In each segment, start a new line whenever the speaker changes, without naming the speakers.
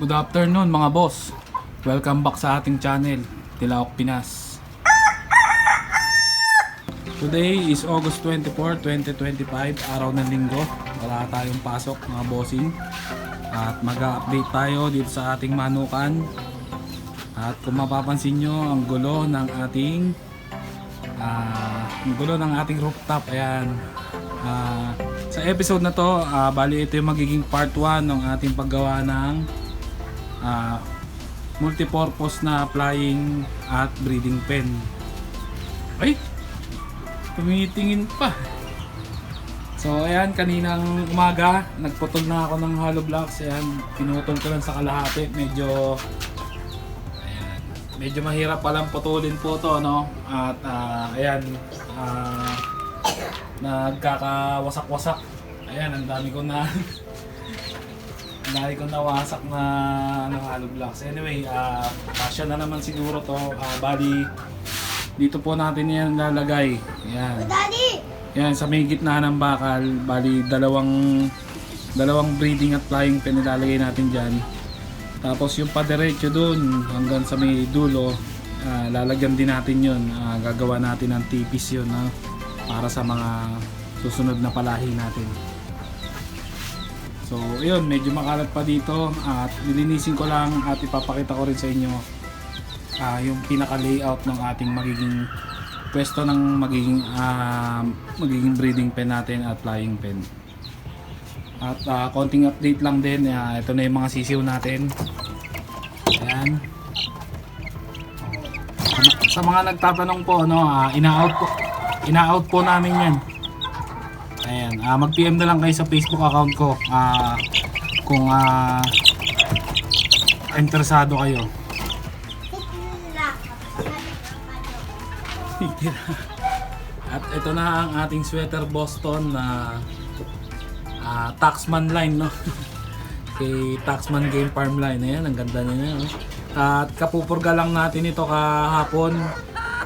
Good afternoon mga boss. Welcome back sa ating channel, Tilaok Pinas. Today is August 24, 2025, araw ng linggo. Wala tayong pasok mga bossing. At mag-update tayo dito sa ating manukan. At kung mapapansin nyo, ang gulo ng ating ah, ang gulo ng ating rooftop. Ayan. Ah, sa episode na to, ah, bali ito yung magiging part 1 ng ating paggawa ng ah, multipurpose na flying at breeding pen. Ay! Tumitingin pa. So ayan, kaninang umaga, nagputol na ako ng hollow blocks. Ayan, pinutol ko lang sa kalahati. Medyo ayan, medyo mahirap palang putulin po to, no? At ah, ayan, ah, nagkakawasak-wasak. Ayan, ang dami ko na ang dami ko nawasak na ano, hollow blocks. Anyway, ah kasya na naman siguro to. Ah, bali, dito po natin yan lalagay. Ayan.
Daddy!
Yan, sa may gitna ng bakal, bali dalawang dalawang breeding at flying pen nilalagay natin dyan. Tapos yung padiretso dun hanggang sa may dulo, ah, lalagyan din natin yun. Ah, gagawa natin ng tipis yun no? para sa mga susunod na palahi natin. So, yun, medyo makalat pa dito at nilinisin ko lang at ipapakita ko rin sa inyo ah, yung pinaka-layout ng ating magiging pwesto ng magiging ah, magiging breeding pen natin at flying pen. At ah, konting update lang din, ah, ito na yung mga sisiw natin. Ayan. Sa, mga nagtatanong po, no, ah, ina-out po, ina-out po namin yan. Ayan, ah, mag-PM na lang kayo sa Facebook account ko ah, kung ah, interesado kayo. At ito na ang ating sweater Boston na ah, Taxman line, no? Kay Taxman Game Farm line. Ayan, ang ganda niya. No? At kapupurga lang natin ito kahapon.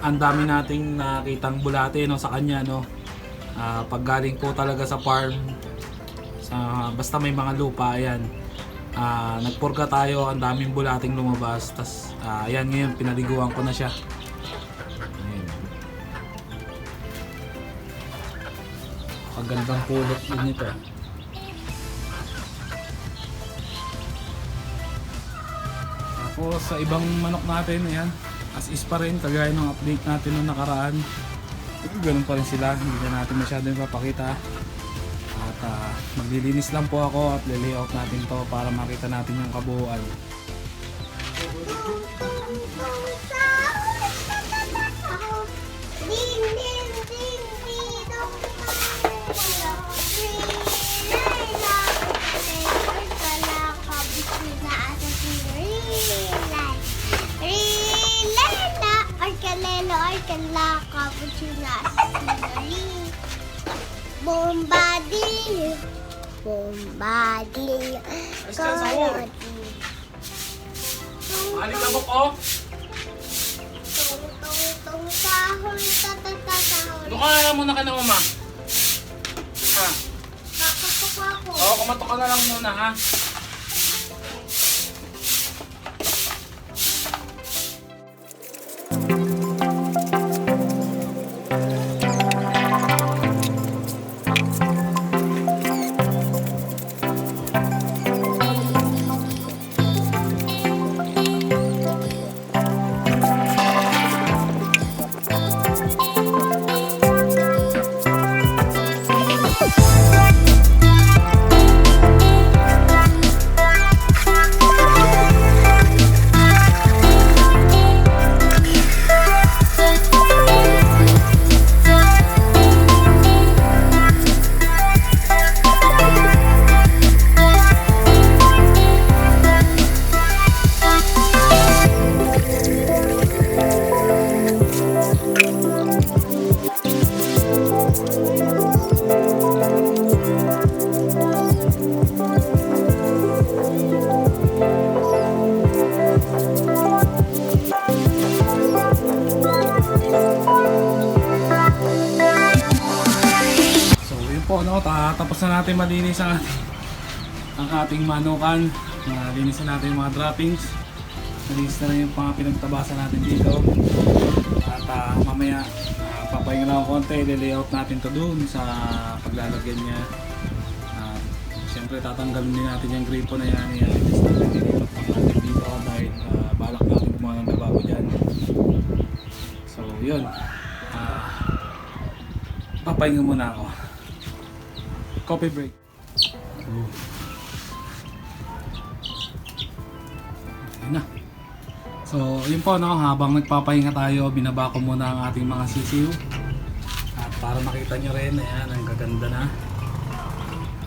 Ang dami nating nakitang bulate no, sa kanya. No? Ah, pag galing po talaga sa farm, sa, basta may mga lupa, ayan. Ah, nagpurga tayo, ang daming bulating lumabas. tas ah, ayan ngayon, pinaliguan ko na siya. Ayan. Pagandang pulot din nito. Tapos sa ibang manok natin, ayan, as is pa rin, kagaya ng update natin nung nakaraan. Ganun pa rin sila, hindi na natin masyado yung papakita. At ah, maglilinis lang po ako at layout natin to para makita natin yung kabuuan.
Bombarding,
Ayos. Malik na po
Tung tung tung sahol tatatahol.
Doon ka na muna ka na mama. Ha?
Kakatok ako.
Oo, kumatok ka na lang muna ha. Tapos na natin malinis ang ating, ang ating manukan. Nalinis na natin yung mga droppings. Nalinis na yung mga pinagtabasan natin dito. At ah, mamaya, uh, papahinga lang ako konti. Ile-layout natin to doon sa paglalagyan niya. At Siyempre tatanggalin din natin yung gripo na yan. Ilis natin lang natin dito dahil ah, balak natin gumawa ng lababo dyan. So yun. Ah, papahinga muna ako. Coffee break. Ooh. Ayun na. So, yun po no, habang nagpapahinga tayo, binaba ko muna ang ating mga sisiw. At para makita nyo rin, ayan, ang gaganda na.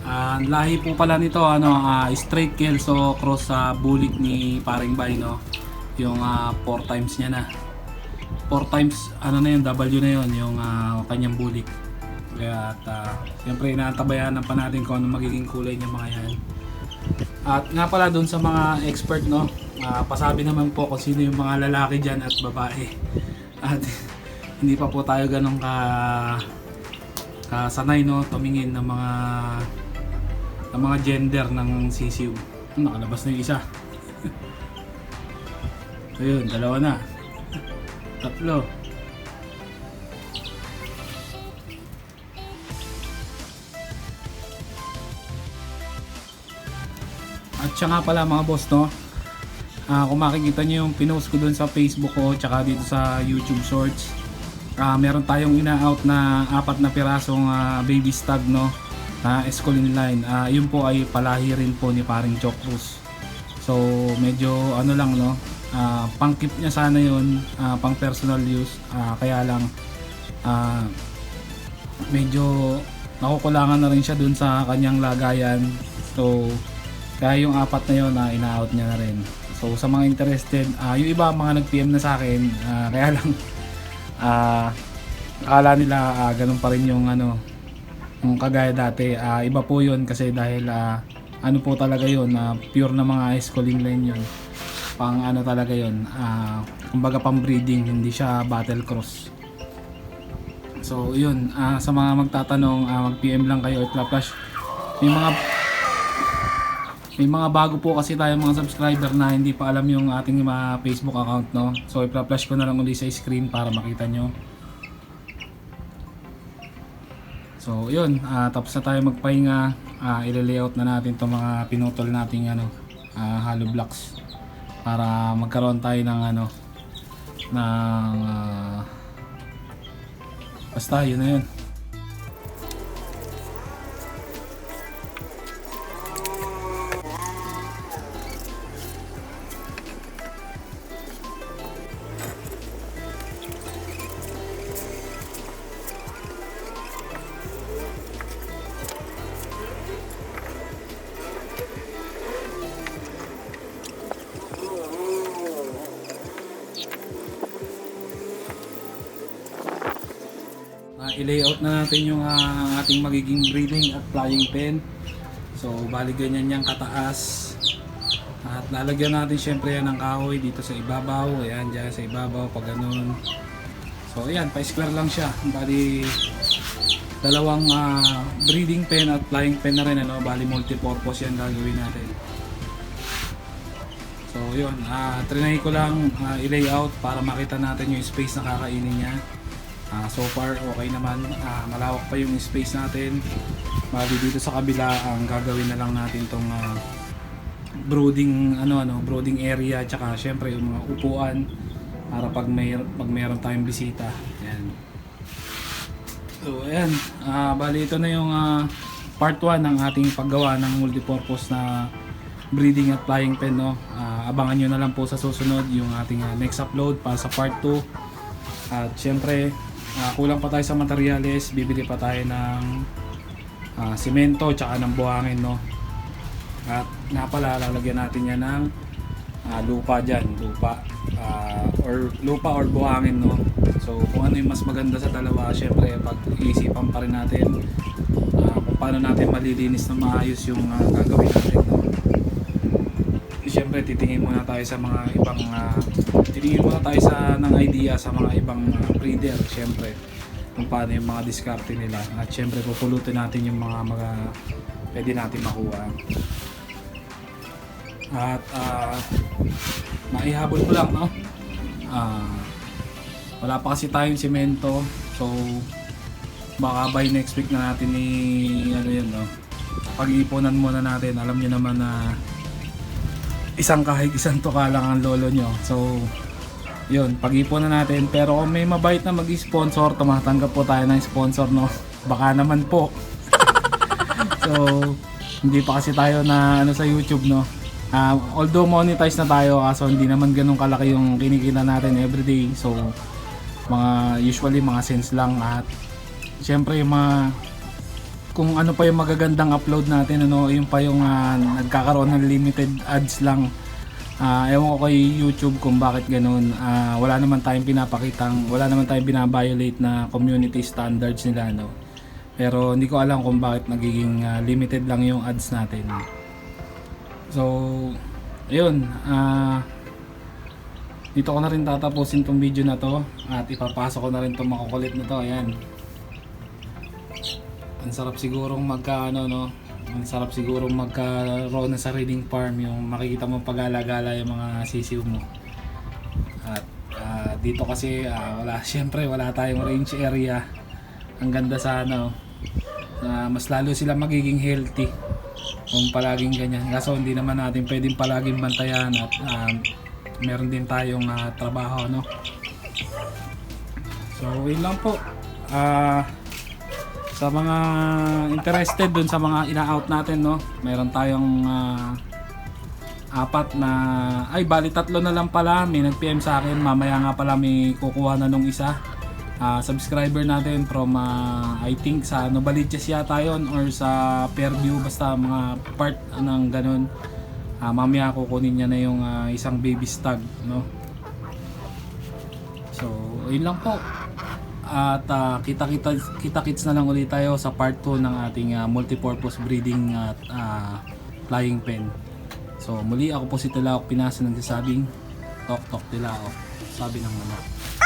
Ah, Ang lahi po pala nito, ano, ah, straight kelso cross sa bulik ni Paring Bay, no? Yung 4 times niya na. 4 times, ano na yun, W na yun, yung ah, kanyang bulik. Kaya, at, ah, siyempre, inaantabayanan pa natin kung ano magiging kulay niya mga yan. At nga pala doon sa mga expert, no, ah, pasabi naman po kung sino yung mga lalaki dyan at babae. At hindi pa po tayo ganun ka kasanay no tumingin ng mga ng mga gender ng sisiw. Nakalabas na yung isa. Ayun, dalawa na. Tatlo. At siya nga pala mga boss no, Ah, kung makikita niyo yung pinost ko doon sa Facebook ko tsaka dito sa YouTube Shorts. Ah, meron tayong ina-out na apat na pirasong ah, baby stag no na Escolin line. Ah, yun po ay palahi rin po ni paring Chok Cruz. So medyo ano lang no, ah, pang-keep niya sana yun, ah, pang personal use. Ah, kaya lang ah, medyo nakukulangan na rin siya dun sa kanyang lagayan. So kaya yung apat na yun na ina-out niya na rin. So sa mga interested, ah, yung iba mga nag-PM na sa akin, ah, kaya lang ah akala nila ah, ganun pa rin yung ano yung kagaya dati. Ah, iba po yun kasi dahil ah, ano po talaga yun, na pure na mga schooling line yun. Pang ano talaga yun, ah, kumbaga pang breeding, hindi siya battle cross. So yun, ah, sa mga magtatanong, ah, mag-PM lang kayo at flash. May mga may mga bago po kasi tayo mga subscriber na hindi pa alam yung ating mga Facebook account no. So i-flash ko na lang ulit sa screen para makita nyo. So yun, ah, tapos na tayo magpahinga. Ah, i-layout na natin itong mga pinutol nating ano, ah, hollow blocks para magkaroon tayo ng ano ng ah, basta yun na yun. I-layout na natin yung ah, ating magiging breeding at flying pen. So, bali ganyan yung kataas. At lalagyan natin syempre yan ng kahoy dito sa ibabaw. Ayan, dyan sa ibabaw, pag ganun. So, ayan, pa-square lang siya. Bali, dalawang ah, breeding pen at flying pen na rin. Ano? Bali, multi-purpose yan gagawin natin. So, yun. ah trinay ko lang ah, i-layout para makita natin yung space na kakainin niya. Ah, so far okay naman, Ah, malawak pa yung space natin. Bali dito sa kabila ang gagawin na lang natin tong ah, brooding ano ano, brooding area tsaka syempre yung mga upuan para pag may pag mayroon tayong bisita. Ayan. So ayan, Ah, bali ito na yung ah, part 1 ng ating paggawa ng multipurpose na breeding at flying pen no. Ah, abangan nyo na lang po sa susunod yung ating ah, next upload para sa part 2. At syempre, ah, kulang pa tayo sa materyales, bibili pa tayo ng simento tsaka ng buhangin no. At nga pala, lalagyan natin yan ng ah, lupa dyan, lupa. Ah, or lupa or buhangin no. So kung ano yung mas maganda sa dalawa, syempre pag-iisipan pa rin natin ah, kung paano natin malilinis na maayos yung ah, gagawin natin no. Siyempre titingin muna tayo sa mga ibang ah, titingin muna tayo sa ng idea sa mga ibang ah, breeder siyempre kung paano yung mga diskarte nila at siyempre pupulutin natin yung mga mga pwede natin makuha At ah, maihabol ko lang, no? Ah, wala pa kasi tayong simento. So, baka by next week na natin i ano yun, no? Pag-iipunan muna natin. Alam niyo naman na isang kahig isang tuka lang ang lolo nyo. So, yun, pag-ipunan natin. Pero kung may mabait na mag-sponsor, tumatanggap po tayo ng sponsor, no? Baka naman po. so, hindi pa kasi tayo na ano sa YouTube, no? Ah, although monetize na tayo, kaso hindi naman ganun kalaki yung kinikita natin everyday. So, mga usually mga cents lang at syempre yung mga kung ano pa yung magagandang upload natin ano yung pa yung ah, nagkakaroon ng limited ads lang. Ah, ewan ko kay YouTube kung bakit ganun. Ah, wala naman tayong pinapakitang wala naman tayong binabiolate na community standards nila no pero hindi ko alam kung bakit nagiging ah, limited lang yung ads natin. So ayun ah dito ko na rin tatapusin tong video na to at ipapasok ko na rin tong makukulit na to. Ayan ang sarap sigurong magka ano no? Ang sarap sigurong magkaroon ng sariling farm yung makikita mo pag-alagala yung mga sisiw mo. At ah, dito kasi ah, wala syempre wala tayong range area. Ang ganda sa ano na mas lalo sila magiging healthy kung palaging ganyan. Kaso hindi naman natin pwedeng palaging bantayan at um, meron din tayong ah, trabaho no? So yun lang po. Ah sa mga interested dun sa mga ina-out natin no meron tayong ah, apat na ay bali tatlo na lang pala. May nag-PM sa akin. Mamaya nga pala may kukuha na nung isa. Ah, subscriber natin from ah, I think sa Novaliches yata yon or sa Fairview basta mga part ng ganun. Ah, mamaya kukunin niya na yung ah, isang baby stag no? So yun lang po at ah, kita-kita kita-kits na lang ulit tayo sa part 2 ng ating ah, multipurpose breeding at ah, flying pen. So muli ako po si Tilaok Pinasa nagsasabing Tok Tok Tilaok. Sabi ng manok.